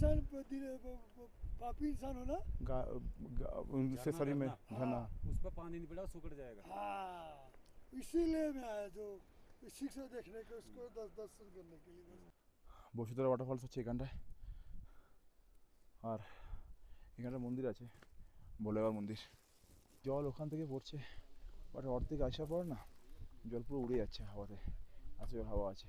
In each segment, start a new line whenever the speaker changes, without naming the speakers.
इंसान दिल- पापी इंसान हो ना
गा- गा- उनसे
झरना,
शरीर में
झरना।
झरना
उस पर पानी नहीं पड़ा सूख जाएगा
हाँ इसीलिए मैं आया जो इसी से देखने के उसको दस दर्शन करने के लिए बस
বসুধরা ওয়াটারফলস হচ্ছে এখানটায় আর এখানটা মন্দির আছে ভোলেবার মন্দির জল ওখান থেকে পড়ছে বাট অর্ধেক আসার পর না জল পুরো উড়ে যাচ্ছে হাওয়াতে আছে হাওয়া আছে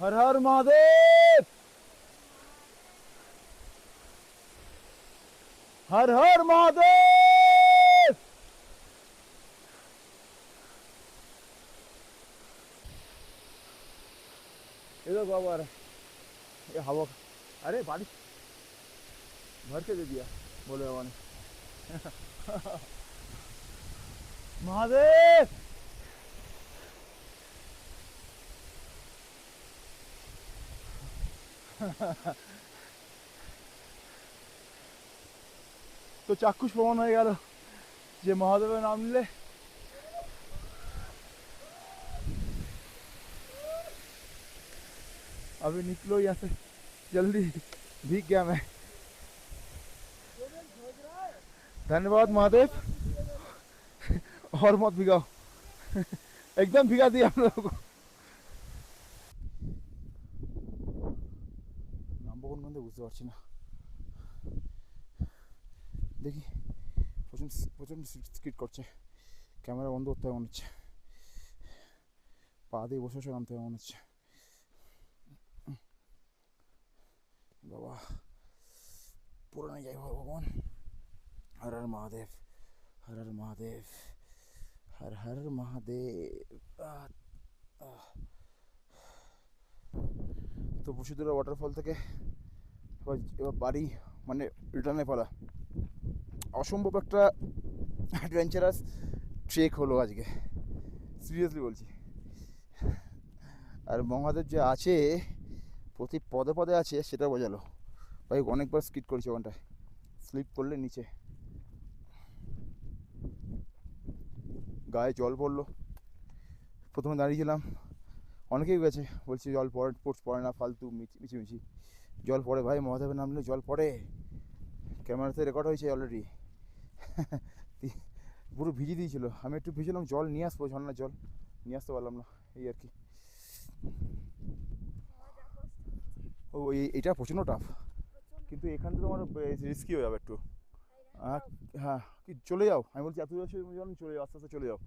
हर हर महादेव। हर हर महादेव। इधर बाबा रहा ये हवा अरे बारिश भर के दे दिया, बोले बाबा ने। महादेव! তো চাক্ষুষ প্রমাণ হয়ে গেল যে মহাদেবের নাম নিলে अभी निकलो यहाँ से जल्दी भीग गया मैं धन्यवाद महादेव और मत भिगाओ एकदम भिगा दिया हम लोगों को কোন মধ্যে বুঝতে পারছি না। দেখি, প্রচণ্ড প্রচণ্ড স্কিট করছে। ক্যামেরা বন্ধ করতে মনে হচ্ছে। পা দিয়ে বসে বসে নামতে মনে হচ্ছে। বাবা, পুরনো যাই ভগবান হর হর মহাদেব, হর হর মহাদেব, হর হর মহাদেব। তো বসুধরা ওয়াটারফল থেকে এবার এবার বাড়ি মানে রিটার্নে পালা। অসম্ভব একটা অ্যাডভেঞ্চারাস ট্রেক হলো আজকে। সিরিয়াসলি বলছি। আর মহাদেব যে আছে, প্রতি পদে পদে আছে, সেটা বোঝালো। ভাই, অনেকবার স্কিট করেছি ওখানটায়। স্লিপ করলে নিচে। গায়ে জল পড়ল। প্রথমে দাঁড়িয়েছিলাম অনেকেই গেছে। বলছি, জল পড়ে পড়ছে পড়ে না, ফালতু মিচি মিছিমিছি জল পড়ে ভাই মহাদেবের নামলে জল পড়ে। ক্যামেরাতে রেকর্ড হয়েছে অলরেডি পুরো ভিজে দিয়েছিল। আমি একটু ভিজলাম জল নিয়ে আসব ঝর্নার জল। নিয়ে আসতে পারলাম না এই আর কি। ও এটা প্রচণ্ড টাফ কিন্তু এখান থেকে তোমার রিস্কি হয়ে যাবে একটু। আহ, হ্যাঁ কি চলে যাও। আমি বলছি এত বছর যখন চলে যাও আস্তে আস্তে চলে যাও।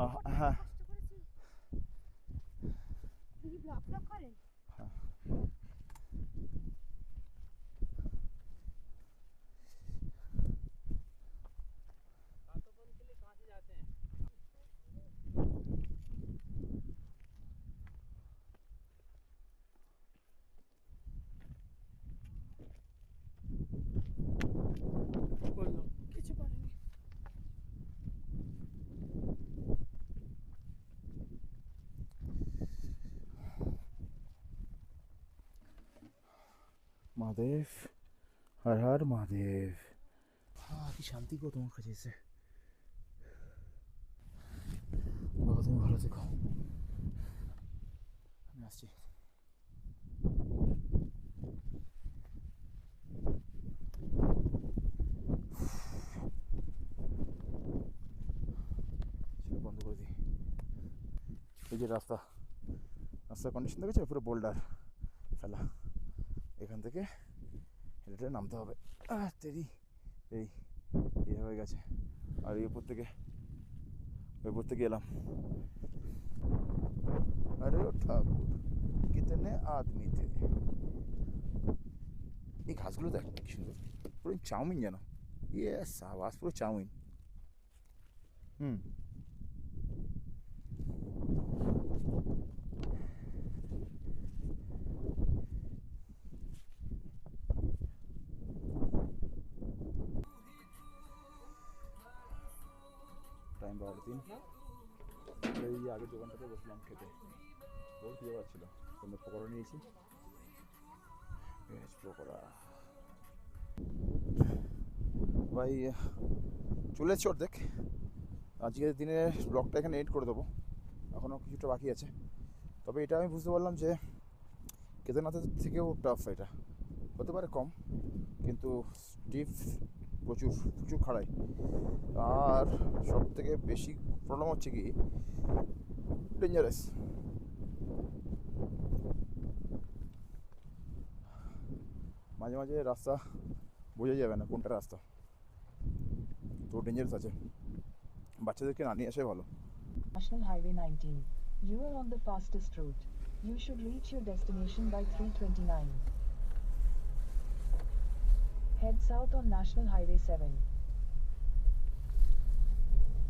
আহ, হ্যাঁ। মহাদেব হর হর মহাদেব কি শান্তি গো তোমার কাছে এসে। বাবা, তুমি ভালো থেকো। আমি আসছি। বন্ধ করে দিই। এই যে রাস্তা, রাস্তার কন্ডিশন দেখেছ? পুরো বোল্ডার ফেলা। এখান থেকে হেঁটে নামতে হবে। আহ তেরি এই এই হয়ে গেছে। আর এই উপর থেকে ওই উপর থেকে এলাম। আরে ও ঠাকুর, কিতনে আদমি থে? এই ঘাসগুলো দেখ, কি সুন্দর। পুরো চাউমিন যেন। ইয়ে সাবাস, পুরো চাউমিন। হুম। বারোটা তিন এই আগের দোকানটাতে বসলাম খেতে। বহুত খিদে পাচ্ছিল কিন্তু পকোড়া নিয়েছি। ভেজ পকোড়া। ভাই, চলে এসছি অর্ধেক। আজকের দিনে ব্লগটা এখানে এড করে দেবো। এখনও কিছুটা বাকি আছে। তবে এটা আমি বুঝতে পারলাম যে কেদারনাথের থেকেও টাফ এটা। হতে পারে কম, কিন্তু স্টিফ প্রচুর প্রচুর খাড়াই আর সব থেকে বেশি প্রবলেম হচ্ছে কি ডেঞ্জারাস মাঝে মাঝে রাস্তা বোঝা যাবে না কোনটা রাস্তা তো ডেঞ্জারাস আছে বাচ্চাদেরকে না নিয়ে আসাই ভালো
National Highway 19. You are on the fastest route. You should reach your destination by 329. Head south on National Highway 7.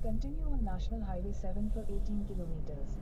Continue on National Highway 7 for 18 kilometers.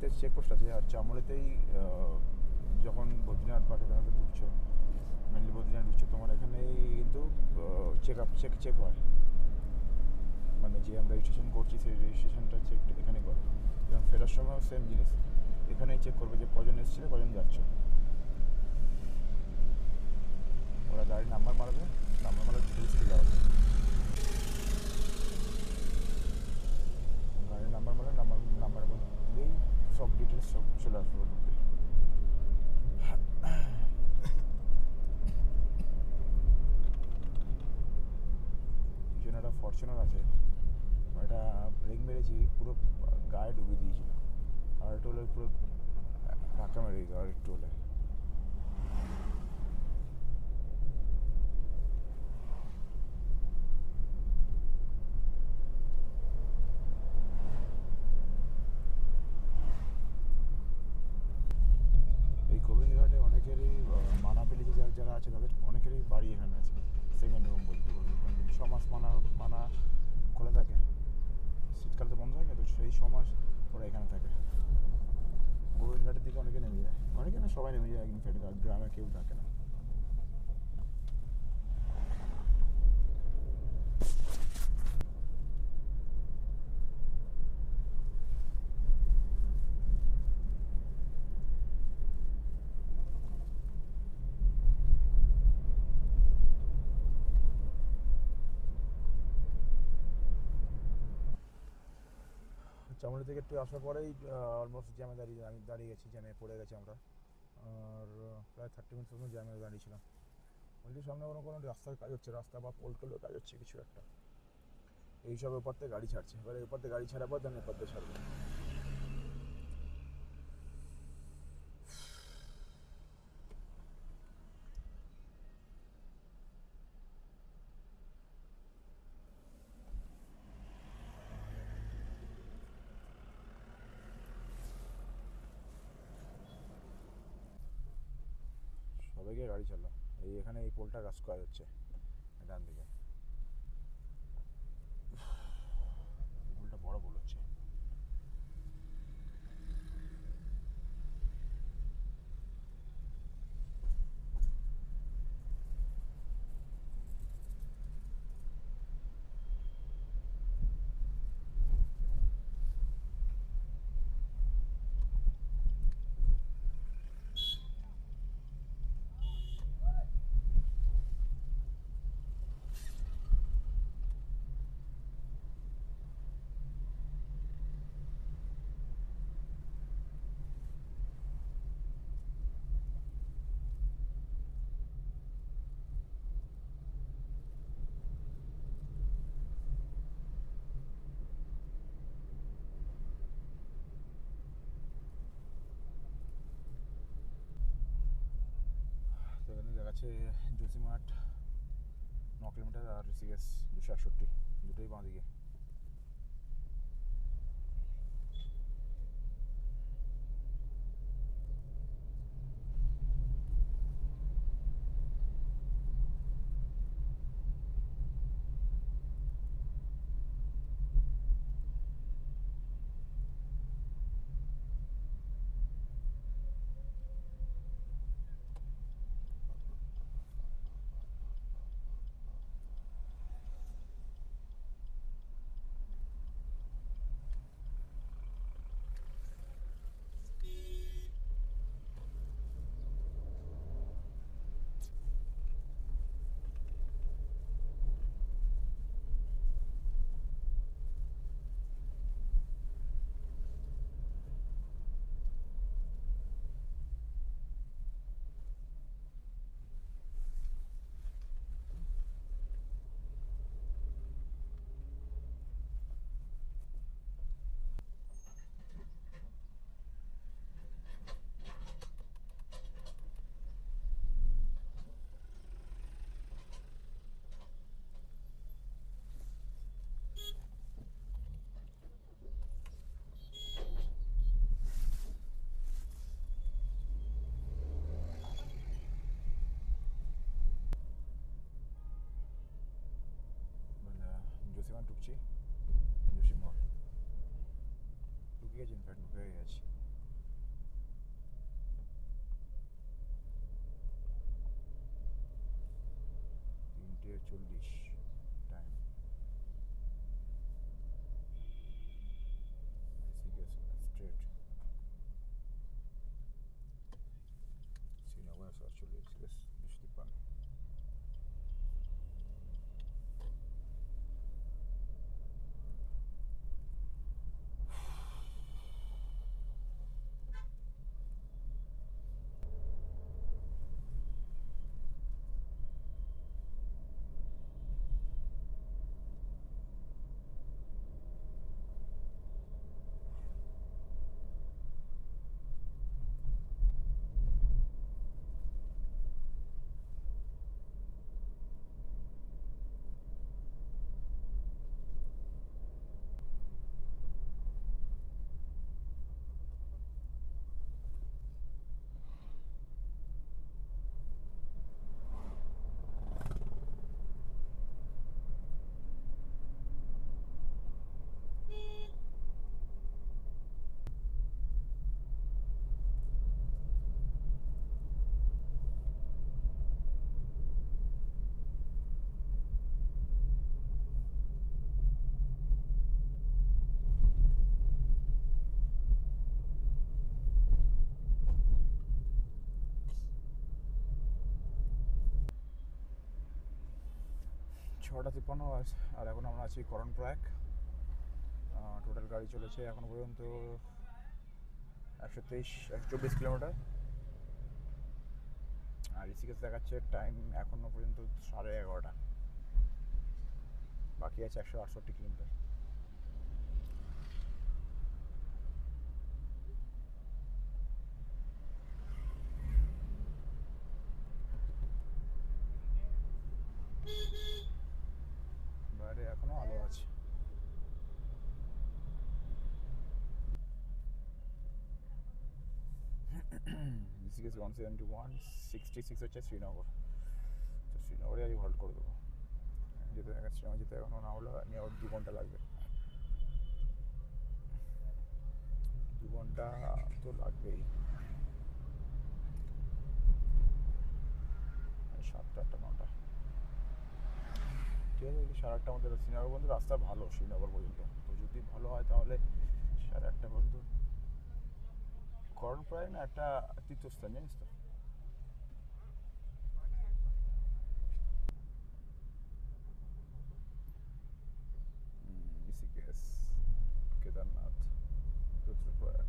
চামলিতে চেকপোস্ট আছে আর চামলিতেই আহ, যখন বদ্রীনাথ বা কেদারনাথে ঢুকছো। মেনলি বদ্রীনাথ ঢুকছো তোমার এখানেই কিন্তু চেক আপ চেক চেক হয়। মানে যে আমরা রেজিস্ট্রেশন করছি সেই রেজিস্ট্রেশনটা চেক এখানে করে। এবং ফেরার সময় সেম জিনিস। এখানেই চেক করবে যে কজন এসেছিলে কজন যাচ্ছ। ওরা গাড়ির নাম্বার মারবে নাম্বার মারার ডিটেলস চলে আসবে গাড়ির নাম্বার মানে নাম্বার নাম্বারের মধ্যে দিলেই সব ডিটেলস সব চলে আসবে একটা ফরচুনার আছে। ওটা ব্রেক মেরেছি, পুরো গায়ে ডুবিয়ে দিয়েছিল। আর একটু পুরো ধাক্কা মেরে দিত আর একটু এই গোবিন্দঘাটে অনেকেরই আহ, মানাবেলি যে যারা আছে, তাদের অনেকেরই বাড়ি এখানে আছে সেকেন্ড হোম বলতে পারব ছ মাস মানা মানা খোলা থাকে, শীতকাল তো বন্ধ থাকে তো সেই ছ মাস ওরা এখানে থাকে। গোবিন্দঘাটের দিকে অনেকে নেমে যায়, অনেকে না সবাই নেমে যায় ইনফ্যাক্ট গ্রামে কেউ থাকে না। চামড়ি থেকে একটু আসার পরেই অলমোস্ট জ্যামে দাঁড়িয়ে, আমি দাঁড়িয়ে গেছি জ্যামে পড়ে গেছি আমরা। আর প্রায় থার্টি মিনিট পর্যন্ত জ্যামে দাঁড়িয়েছিলাম। বলছি, সামনে কোনো কোনো রাস্তার কাজ হচ্ছে, রাস্তা বা পোল টোলের কাজ হচ্ছে কিছু একটা। এইসব এপার থেকে গাড়ি ছাড়ছে। এবার এপার থেকে গাড়ি ছাড়ার পর, দেন এপার থেকে ছাড়বে সবাইকে গাড়ি চালালো এই এখানে এই পোলটা কাজ করা যাচ্ছে ডান দিকে পোলটা বড় পোল হচ্ছে এখানে দেখাচ্ছে ন কিলোমিটার আর ঋষিকেশ দুশো একষট্টি দুটোই বাঁ দিকে মানে জসিমা ঢুকছি জসিমা ঢুকে গেছি ইনফ্যাক্ট ঢুকে গেছি তিনটে চল্লিশ টাইম স্ট্রেট শ্রীনগর সাতচল্লিশ দুশো তিপ্পান্ন ছটা তিপ্পান্ন আর এখন আমরা আছি করণ প্রয়াগ। টোটাল গাড়ি চলেছে এখন পর্যন্ত একশো তেইশ, একশো চব্বিশ কিলোমিটার। আর ঋষিকেশ দেখাচ্ছে টাইম এখনও পর্যন্ত সাড়ে এগারোটা। বাকি আছে একশো আটষট্টি কিলোমিটার বাইরে এখনও আলো আছে Rishikesh one seventy one sixty six হচ্ছে শ্রীনগর। তো শ্রীনগরে আমি হল্ট করে দেবো। যেতে শ্রীনগর যেতে এখনও না হলো নিয়ে আবার দু ঘণ্টা লাগবে। দু ঘণ্টা তো লাগবেই। সাতটা আটটা নটা। ঠিক আছে সাড়ে আটটার মধ্যে, শ্রীনগর পর্যন্ত রাস্তা ভালো, শ্রীনগর পর্যন্ত। তো যদি ভালো হয় তাহলে সাড়ে আটটা পর্যন্ত করণ প্রায় না একটা তীর্থস্থান জানিস তো হুম, ঋষিকেশ কেদারনাথ রুদ্রপ্রয়াগ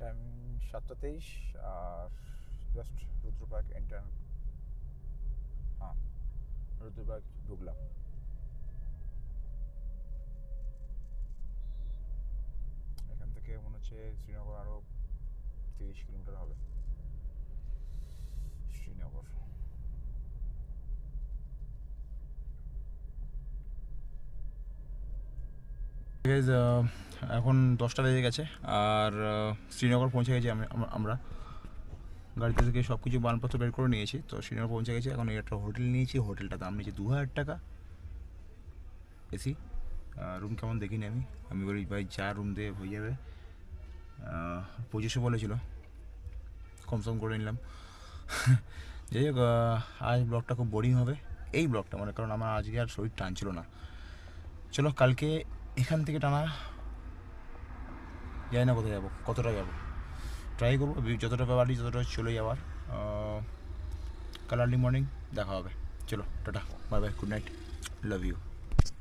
টাইম সাতটা তেইশ আর জাস্ট রুদ্রপ্রয়াগ এন্টার হ্যাঁ রুদ্রপ্রয়াগ ঢুকলাম। এখান থেকে মনে হচ্ছে শ্রীনগর আরও তিরিশ কিলোমিটার হবে। শ্রীনগর। Guys, uh, এখন দশটা বেজে গেছে আর শ্রীনগর পৌঁছে গেছি আমি- আমরা- গাড়িতে থেকে সব কিছু মালপত্র বের করে নিয়েছি, তো শ্রীনগর পৌঁছে গেছি। এখন একটা হোটেল নিয়েছি হোটেলটা দাম নিয়েছি দু হাজার টাকা। এসি। রুম কেমন দেখিনি আমি। আমি বলি, ভাই, যা রুম দিয়ে হয়ে যাবে। পঁচিশশো বলেছিল। কমসম করে নিলাম। যাই হোক আজ ব্লগটা খুব বোরিং হবে। এই ব্লগটা মানে কারণ আমার আজকে আর শরীর টানছিল না। চলো, কালকে এখান থেকে টানা জানি না কোথায় যাব? কতটা যাব? ট্রাই করব। যতটা পারি, যতটা চলে যাওয়ার। কাল আর্লি মর্নিং দেখা হবে। চলো, tata. Bye bye good night love you